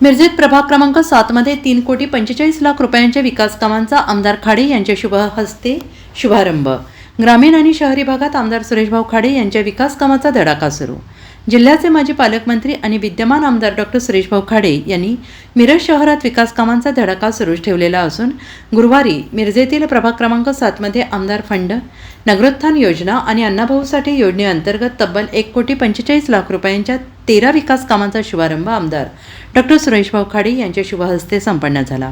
मिरजेत प्रभाग क्रमांक सातमध्ये तीन कोटी पंचेचाळीस लाख रुपयांच्या विकास कामांचा आमदार खाडे यांच्या शुभ हस्ते शुभारंभ. ग्रामीण आणि शहरी भागात आमदार सुरेशभाऊ खाडे यांच्या विकास कामाचा धडाका सुरू. जिल्ह्याचे माजी पालकमंत्री आणि विद्यमान आमदार डॉक्टर सुरेशभाऊ खाडे यांनी मिरज शहरात विकास कामांचा धडाका सुरूच ठेवलेला असून गुरुवारी मिरजेतील प्रभाग क्रमांक सातमध्ये आमदार फंड नगरोत्थान योजना आणि अण्णाभाऊसाठी योजनेअंतर्गत तब्बल एक कोटी पंचेचाळीस लाख रुपयांच्या तेरा विकास कामांचा शुभारंभ आमदार डॉक्टर सुरेशभाऊ खाडे यांच्या शुभहस्ते संपन्न झाला.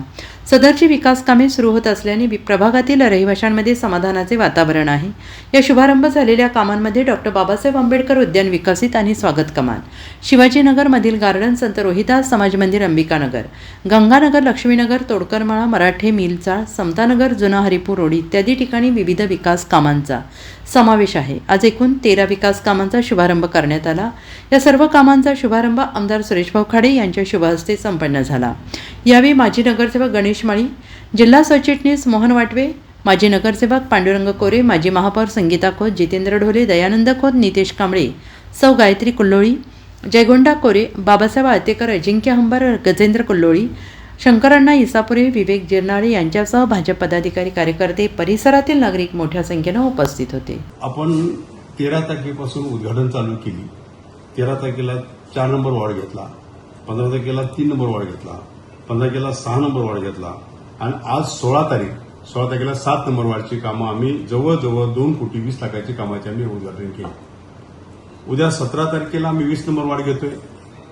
सदरची विकास कामे सुरू होत असल्याने वि- प्रभागातील रहिवाशांमध्ये समाधानाचे वातावरण आहे. या शुभारंभ झालेल्या कामांमध्ये डॉक्टर बाबासाहेब आंबेडकर उद्यान विकसित आणि स्वागत कमान शिवाजीनगरमधील गार्डन संत रोहिदास समाज मंदिर अंबिकानगर. गंगानगर लक्ष्मीनगर तोडकरमाळा मराठे मिलचाळ समतानगर जुना हरिपूर रोड इत्यादी ठिकाणी विविध विकास कामांचा समावेश आहे. आज एकूण तेरा विकास कामांचा शुभारंभ करण्यात आला. या सर्व कामांचा शुभारंभ आमदार सुरेशभाऊ खाडे यांच्या शुभहस्ते संपन्न झाला. यावेळी माजी नगरसेवक गणेश माळी जिल्हा सरचिटणीस मोहन वाटवे माजी नगरसेवक पांडुरंग कोरे माजी महापौर संगीता खोत जितेंद्र ढोले दयानंद खोत नितेश कांबळे सौ गायत्री कुल्लोळी जयगोंडा कोरे बाबासाहेब आळतेकर अजिंक्य हंबर गजेंद्र कुल्लोळी शंकरण्णा इसापुरे विवेक जिरनाळे यांच्यासह भाजप पदाधिकारी कार्यकर्ते परिसरातील नागरिक मोठ्या संख्येनं उपस्थित होते. आपण तेरा तारखेपासून उद्घाटन चालू केली. तेरा तारखेला चार नंबर वॉर्ड घेतला. पंधरा तारखेला तीन नंबर वॉर्ड घेतला. पंधरा तारखेला सहा नंबर वॉर्ड घेतला. आणि आज सोळा तारीख सोळा तारखेला सात नंबर वॉर्डची कामं आम्ही जवळजवळ दोन कोटी वीस लाखाची कामाचे आम्ही उद्घाटन केली. उद्या सतरा तारखेला आम्ही वीस नंबर वाढ घेतोय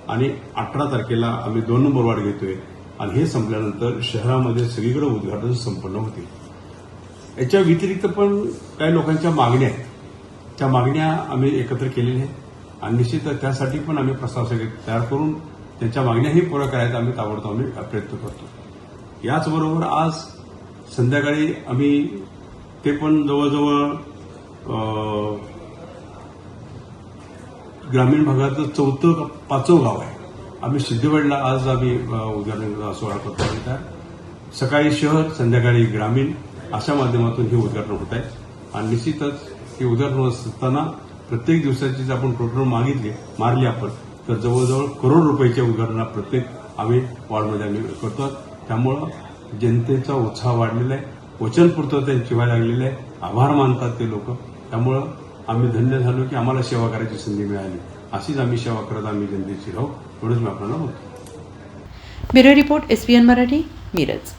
आणि अठरा तारखेला आम्ही दोन नंबर वाढ घेतोय. आणि हे संपल्यानंतर शहरामध्ये सगळीकडे उद्घाटन संपन्न होते याच्या व्यतिरिक्त पण काही लोकांच्या मागण्या आहेत. त्या मागण्या आम्ही एकत्र केलेल्या आहेत. आणि निश्चितच त्यासाठी पण आम्ही प्रस्ताव सगळे तयार करून त्यांच्या मागण्याही पूर्ण करायचा आम्ही ताबडतोब आम्ही प्रयत्न करतो. याचबरोबर आज संध्याकाळी आम्ही ते पण जवळजवळ ग्रामीण भागातलं चौथं पाचवं गाव आहे. आम्ही सिद्धेवाडीला आज आम्ही उद्घाटन सोहळा करतो. आहे त्या सकाळी शहर संध्याकाळी ग्रामीण अशा माध्यमातून हे उद्घाटन होत आहे. आणि निश्चितच हे उद्घाटन होत असताना प्रत्येक दिवसाची जर आपण टोटल मागितली मारली आपण तर जवळजवळ करोड रुपयाच्या उद्घाटना प्रत्येक आम्ही वॉर्डमध्ये आम्ही करतो त्यामुळं जनतेचा उत्साह वाढलेला आहे. वचनपूर्तता त्यांची व्हायला लागलेली आहे. आभार मानतात ते लोक. त्यामुळं आम्ही धन्य झालो की आम्हाला सेवा करायची संधी मिळाली. अशीच आम्ही सेवा करत आम्ही जनतेची राहू. एवढंच मी आपल्याला बोलतो bureau report SPN Marathi Miraj.